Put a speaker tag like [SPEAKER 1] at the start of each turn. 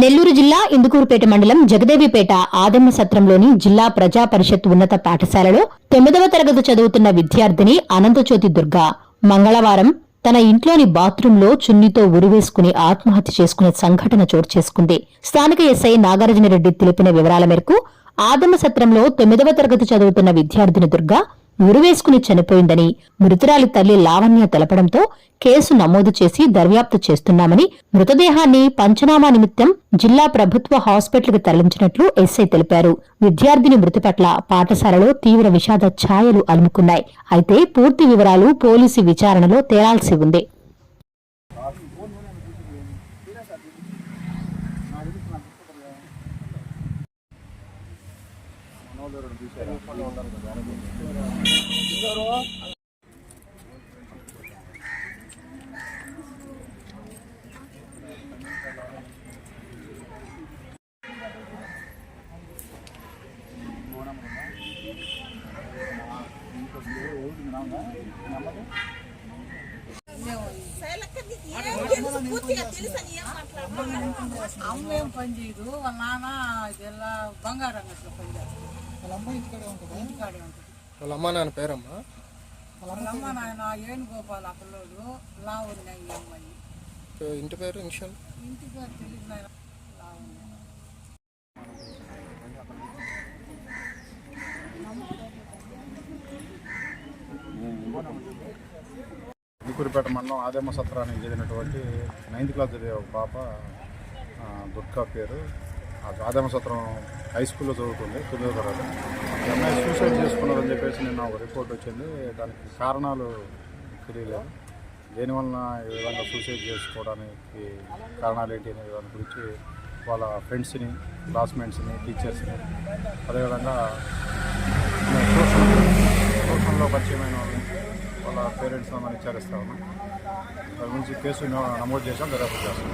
[SPEAKER 1] నెల్లూరు జిల్లా ఇందుకూరుపేట మండలం జగదేవిపేట ఆదమ్మ సత్రంలోని జిల్లా ప్రజా పరిషత్ ఉన్నత పాఠశాలలో తొమ్మిదవ తరగతి చదువుతున్న విద్యార్థిని అనంతజ్యోతి దుర్గా. మంగళవారం తన ఇంట్లోని బాత్రూంలో చున్నీతో ఉరివేసుకుని ఆత్మహత్య చేసుకునే సంఘటన చోటు చేసుకుంది. స్థానిక ఎస్ఐ నాగార్జునరెడ్డి తెలిపిన వివరాల మేరకు ఆదమ్మ సత్రంలో తొమ్మిదవ తరగతి చదువుతున్న విద్యార్థిని దుర్గా ఉరివేసుకుని చనిపోయిందని మృతురాలి తల్లి లావణ్య తెలపడంతో కేసు నమోదు చేసి దర్యాప్తు చేస్తున్నామని మృతదేహాన్ని పంచనామా నిమిత్తం జిల్లా ప్రభుత్వ హాస్పిటల్కి తరలించినట్లు ఎస్ఐ తెలిపారు. విద్యార్థిని మృతి పట్ల పాఠశాలలో తీవ్ర విషాద ఛాయలు అలుముకున్నాయి. అయితే పూర్తి వివరాలు పోలీసు విచారణలో తేలాల్సి ఉంది.
[SPEAKER 2] అమ్మ வரும் ಅವನೇನು ಪಂಜಿ ಇದು ನಾನಾ ಇದೆಲ್ಲ ಬಂಗಾರ ಅಂಗಡಿలో ಪಂಜಿ ಕಡೆ ಉಂಟು ಕಡೆ ಉಂಟು
[SPEAKER 3] వాళ్ళ అమ్మ నాన్న పేరమ్మా?
[SPEAKER 2] వాళ్ళ అమ్మ నాయన ఏనుగోపాల్ ఆ పిల్లోడు లావుని ఈ అమ్మాయి.
[SPEAKER 3] ఇంటి పేరు ఇన్షియల్
[SPEAKER 2] తెలియదు నాయన.
[SPEAKER 4] నికూరిపేట మండలం ఆదేమ సత్రానికి చెందినటువంటి నైన్త్ క్లాస్ చదివే ఒక పాప దుర్గా పేరు. ఆదేమ సత్రం హై స్కూల్లో చదువుతుంది తొమ్మిదో తరగతి ఈ అమ్మాయి సూసైడ్ చేసుకున్నారని చెప్పేసి నిన్న ఒక రిపోర్ట్ వచ్చింది. దానికి కారణాలు తెలియలేదు. దేనివలన ఈ విధంగా సూసైడ్ చేసుకోవడానికి కారణాలు ఏంటి అనే దాని గురించి వాళ్ళ ఫ్రెండ్స్ని క్లాస్మేట్స్ని టీచర్స్ని అదేవిధంగా ట్యూషన్ ట్యూషన్లో పరిచయమైన వాళ్ళని వాళ్ళ పేరెంట్స్ మనం విచారిస్తా ఉన్నాం. దాని గురించి కేసు నమోదు చేసాం దర్యాప్తు చేస్తాం